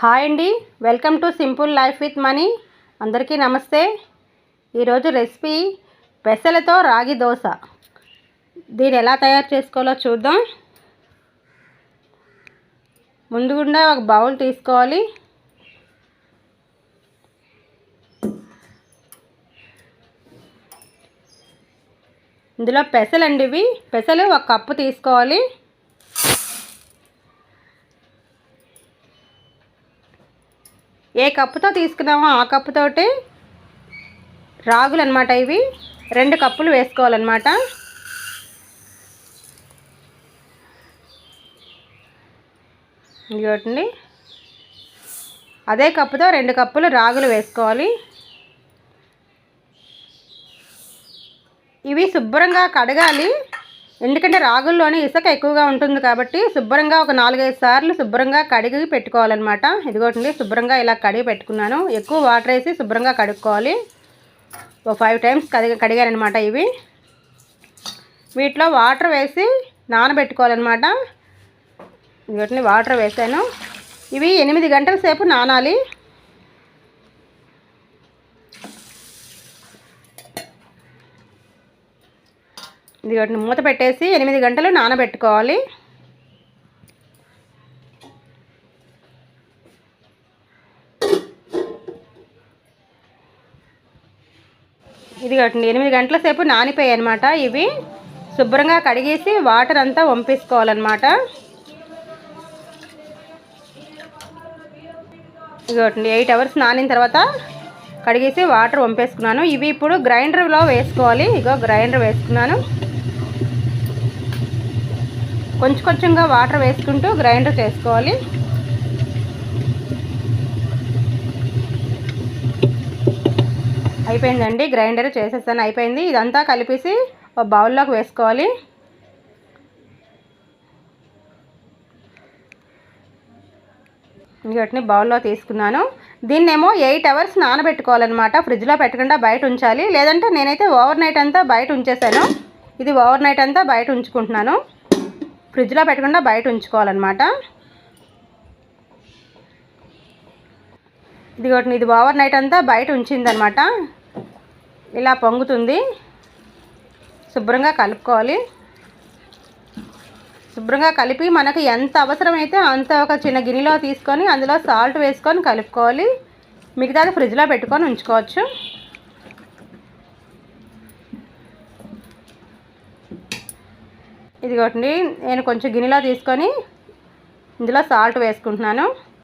Hi అండి. Welcome to simple life with money. అందరికీ నమస్తే. ఈరోజు రెసిపీ పెసలతో రాగి దోశ. దీన్ని ఎలా తయారు చేసుకోవాలో చూద్దాం. ముందుగుండా ఒక బౌల్ తీసుకోవాలి. ఇందులో పెసలు అండి ఇవి. పెసలు ఒక కప్పు తీసుకోవాలి. ఏ కప్పుతో తీసుకున్నామో ఆ కప్పుతోటి రాగులు అనమాట ఇవి. రెండు కప్పులు వేసుకోవాలన్నమాట. ఇదిగోటండి. అదే కప్పుతో రెండు కప్పులు రాగులు వేసుకోవాలి. ఇవి శుభ్రంగా కడగాలి. ఎందుకంటే రాగుల్లోనే ఇసుక ఎక్కువగా ఉంటుంది కాబట్టి శుభ్రంగా ఒక నాలుగైదు సార్లు శుభ్రంగా కడిగి పెట్టుకోవాలన్నమాట. ఇదిగోటండి శుభ్రంగా ఇలా కడిగి పెట్టుకున్నాను. ఎక్కువ వాటర్ వేసి శుభ్రంగా కడుక్కోవాలి. ఓ ఫైవ్ టైమ్స్ కడిగి కడిగానమాట ఇవి. వీటిలో వాటర్ వేసి నానబెట్టుకోవాలన్నమాట. వీటిని వాటర్ వేసాను. ఇవి ఎనిమిది గంటల సేపు నానాలి. ఇది వాటిని మూత పెట్టేసి ఎనిమిది గంటలు నానబెట్టుకోవాలి. ఇది కట్టండి ఎనిమిది గంటల సేపు నానిపోయాయి అనమాట ఇవి. శుభ్రంగా కడిగేసి వాటర్ అంతా వంపేసుకోవాలన్నమాట. ఇదిగోటండి ఎయిట్ అవర్స్ నానిన తర్వాత కడిగేసి వాటర్ వంపేసుకున్నాను. ఇవి ఇప్పుడు గ్రైండర్లో వేసుకోవాలి. ఇగో గ్రైండర్ వేసుకున్నాను. కొంచెం కొంచెంగా వాటర్ వేసుకుంటూ గ్రైండర్ చేసుకోవాలి. అయిపోయిందండి గ్రైండర్ చేసేసాను అయిపోయింది. ఇదంతా కలిపేసి ఒక బౌల్లోకి వేసుకోవాలి. వీటిని బౌల్లో తీసుకున్నాను. దీన్నేమో ఎయిట్ అవర్స్ నానబెట్టుకోవాలన్నమాట. ఫ్రిడ్జ్లో పెట్టకుండా బయట ఉంచాలి. లేదంటే నేనైతే ఓవర్ నైట్ అంతా బయట ఉంచేసాను ఇది ఓవర్ నైట్ అంతా బయట ఉంచుకుంటున్నాను. ఫ్రిడ్జ్లో పెట్టకుండా బయట ఉంచుకోవాలన్నమాట. ఇది ఒకటి ఇది ఓవర్ నైట్ అంతా బయట ఉంచిందనమాట ఇలా పొంగుతుంది. శుభ్రంగా కలుపుకోవాలి. శుభ్రంగా కలిపి మనకు ఎంత అవసరమైతే అంత ఒక చిన్న గిన్నెలో తీసుకొని అందులో సాల్ట్ వేసుకొని కలుపుకోవాలి. మిగతాది ఫ్రిడ్జ్లో పెట్టుకొని ఉంచుకోవచ్చు. ఇదిగోండి నేను కొంచెం గిన్నెలో తీసుకొని ఇందులో సాల్ట్ వేసుకుంటున్నాను.